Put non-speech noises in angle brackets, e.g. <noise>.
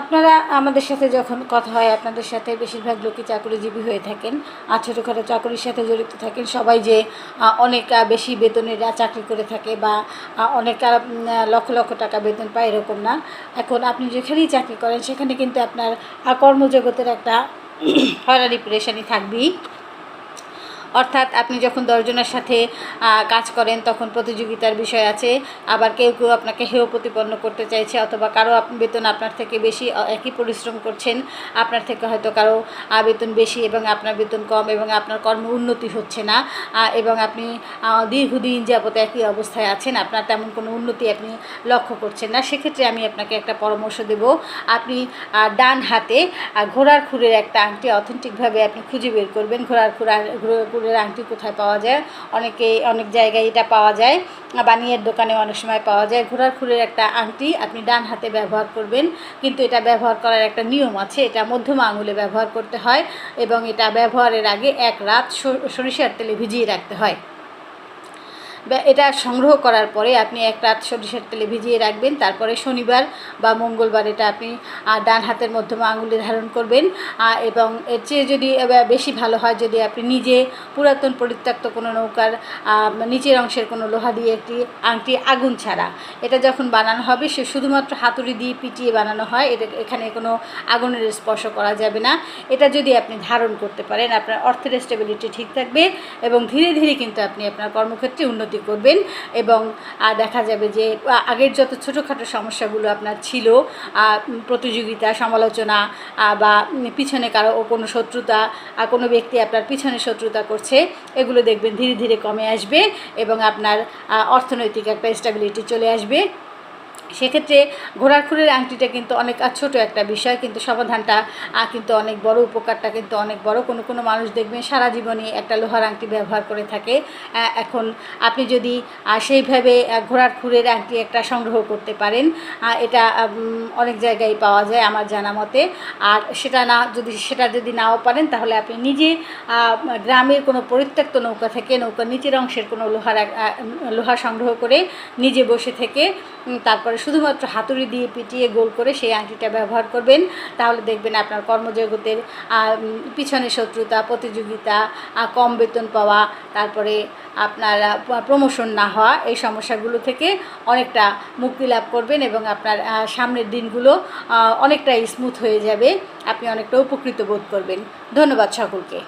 আপনারা আমাদের সাথে যখন কথা হয়, আপনাদের সাথে বেশিরভাগ লোকই চাকরিজীবী হয়ে থাকেন, আর ছোটোখাটো চাকরির সাথে জড়িত থাকেন। সবাই যে অনেক বেশি বেতনের চাকরি করে থাকে বা অনেক লক্ষ লক্ষ টাকা বেতন পায় এরকম না। এখন আপনি যেখানেই চাকরি করেন, সেখানে কিন্তু আপনার কর্মজগতের একটা <clears throat> হয়রানি, প্রেশানি থাকবেই। অর্থাৎ আপনি যখন দশজনের সাথে কাজ করেন, তখন প্রতিযোগিতার বিষয় আছে। আবার কেউ কেউ আপনাকে হেয় প্রতিপন্ন করতে চাইছে অথবা কারও বেতন আপনার থেকে বেশি একই পরিশ্রম করছেন, আপনার থেকে হয়তো কারও বেতন বেশি এবং আপনার বেতন কম এবং আপনার কর্ম উন্নতি হচ্ছে না। এবং আপনি দীর্ঘদিন যাবত একই অবস্থায় আছেন, আপনার তেমন কোনো উন্নতি আপনি লক্ষ্য করছেন না। সেক্ষেত্রে আমি আপনাকে একটা পরামর্শ দেব। আপনি ডান হাতে ঘোড়ার খুরের একটা আংটি অথেন্টিকভাবে আপনি খুঁজে বের করবেন। ঘোড়ার খুরার খুরের আংটি কোথায় পাওয়া যায়? অনেকে, অনেক জায়গায় এটা পাওয়া যায়। বানিয়ের দোকানে অনেক সময় পাওয়া যায়। ঘোড়ার খুরের একটা আংটি আপনি ডান হাতে ব্যবহার করবেন। কিন্তু এটা ব্যবহার করার একটা নিয়ম আছে। এটা মধ্যম আঙুলে ব্যবহার করতে হয় এবং এটা ব্যবহারের আগে এক রাত সর- সরিষার তেলে ভিজিয়ে রাখতে হয়। এটা সংগ্রহ করার পরে আপনি এক রাত সরিষার তেলে ভিজিয়ে রাখবেন, তারপরে শনিবার বা মঙ্গলবার এটা আপনি ডান হাতের মধ্যমা আঙুলে ধারণ করবেন এবং এর চেয়ে যদি বেশি ভালো হয় যদি আপনি নিজে পুরাতন পরিত্যক্ত কোনো নৌকার নিচের অংশের কোনো লোহা দিয়ে একটি আংটি আগুন ছাড়া। এটা যখন বানানো হবে সে শুধুমাত্র হাতুড়ি দিয়ে পিটিয়ে বানানো হয়, এটা এখানে কোনো আগুনের স্পর্শ করা যাবে না। এটা যদি আপনি ধারণ করতে পারেন, আপনার অর্থের স্টেবিলিটি ঠিক থাকবে এবং ধীরে ধীরে কিন্তু আপনি আপনার কর্মক্ষেত্রে উন্নতি করবেন এবং দেখা যাবে যে আগের যত ছোটোখাটো সমস্যাগুলো আপনার ছিল প্রতিযোগিতা, সমালোচনা বা পিছনে কারও কোনো শত্রুতা কোনো ব্যক্তি আপনার পিছনে শত্রুতা করছে, এগুলো দেখবেন ধীরে ধীরে কমে আসবে এবং আপনার অর্থনৈতিক একটা স্টেবিলিটি চলে আসবে। সেক্ষেত্রে ঘোড়ার খুরের আংটিটা কিন্তু অনেক ছোট একটা বিষয় কিন্তু সমাধানটা কিন্তু অনেক বড় উপকারটা কিন্তু অনেক বড়। কোনো কোনো মানুষ দেখবেন সারা জীবনে একটা লোহার আংটি ব্যবহার করে থাকে। এখন আপনি যদি সেইভাবে ঘোড়ার খুরের আংটি একটা সংগ্রহ করতে পারেন এটা অনেক জায়গায় পাওয়া যায় আমার জানা মতে। আর সেটা না যদি সেটা যদি নাও পারেন তাহলে আপনি নিজে গ্রামের কোনো পরিত্যক্ত নৌকা থেকে নৌকার নিচের অংশের কোনো লোহার লোহা সংগ্রহ করে নিজে বসে থেকে উম, তারপরে শুধুমাত্র হাতুড়ি দিয়ে পিটিয়ে গোল করে সেই আংটিটা ব্যবহার করবেন। তাহলে দেখবেন আপনার কর্মজগতের পিছনে শত্রুতা, প্রতিযোগিতা কম বেতন পাওয়া, তারপরে আপনার প্রমোশন না হওয়া, এই সমস্যাগুলো থেকে অনেকটা মুক্তি লাভ করবেন এবং আপনার সামনের দিনগুলো অনেকটা স্মুথ হয়ে যাবে। আপনি অনেকটা উপকৃত বোধ করবেন। ধন্যবাদ সকলকে।